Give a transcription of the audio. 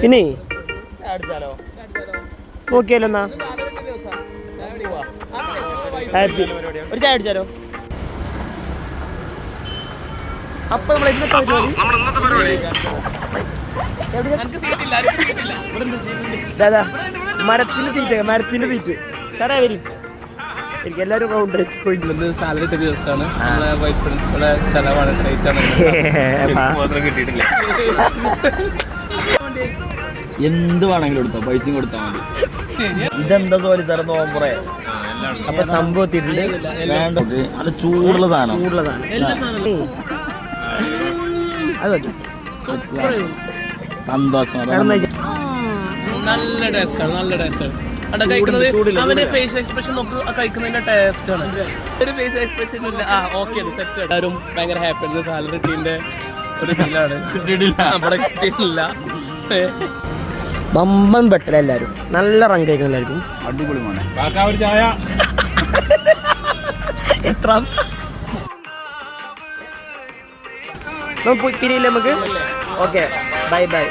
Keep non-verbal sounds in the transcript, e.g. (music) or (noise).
പിന്നെ അടിച്ചാലോ? നോക്കിയാലോ എന്നാ ഹാപ്പി ഒരു ചായ അടിച്ചാലോ? അപ്പൊ നമ്മൾ ഇന്നത്തെ പരിപാടി? ദാദാ മരത്തിന്റെ സീറ്റ് മരത്തിന്റെ സീറ്റ്. ചേട്ടാ വരും. എനിക്ക് എല്ലാവരും റൗണ്ട് പോയിട്ടുണ്ട് ഇന്ന് സാലറി കിട്ടിയ ദിവസമാണ്. നമ്മളെ വൈസ് പ്രിൻസിപ്പളെ ചെലവാണ്. റേറ്റ് ആണ്. (laughs) മാത്രം കിട്ടിയിട്ടില്ല. (laughs) എന്ത് വേണമെങ്കിലും എടുത്തോ പൈസയും കൊടുത്താൽ മതി. ഇതെന്താ ജോലി സാറേ നോമ്പറേ? അപ്പൊ സംഭവം എത്തിയിട്ടുണ്ട്. വേണ്ട അത് ചൂടുള്ള സാധനം. ചൂടുള്ളതാണ് അത് മതി സന്തോഷം. നല്ല ടേസ്റ്റ് ആണ് നല്ല ടേസ്റ്റ് ആണ്. അവിടെ കഴിക്കുന്നത് അവന്റെ ഫേസ് എക്സ്പ്രഷൻ നോക്ക് കഴിക്കുന്നതിന്റെ ടേസ്റ്റ് ആണ്. ഒരു ഫേസ് എക്സ്പ്രഷൻ ഇല്ല. ആ ഓക്കെ സെറ്റ് എല്ലാവരും ഭയങ്കര ഹാപ്പി സാലറി ടീമിന്റെ ഒരു ഫീലാണ് നമ്മുടെ കിട്ടിയിട്ടില്ല. (laughs) ബമ്പൻ പെട്ടല എല്ലാവരും നല്ല റങ്ക് കഴിക്കണം എല്ലാവർക്കും. അടിപൊളി മോനെ. (laughs) എത്ര? നമുക്ക് പിരിയില്ല നമുക്ക്? Okay bye bye.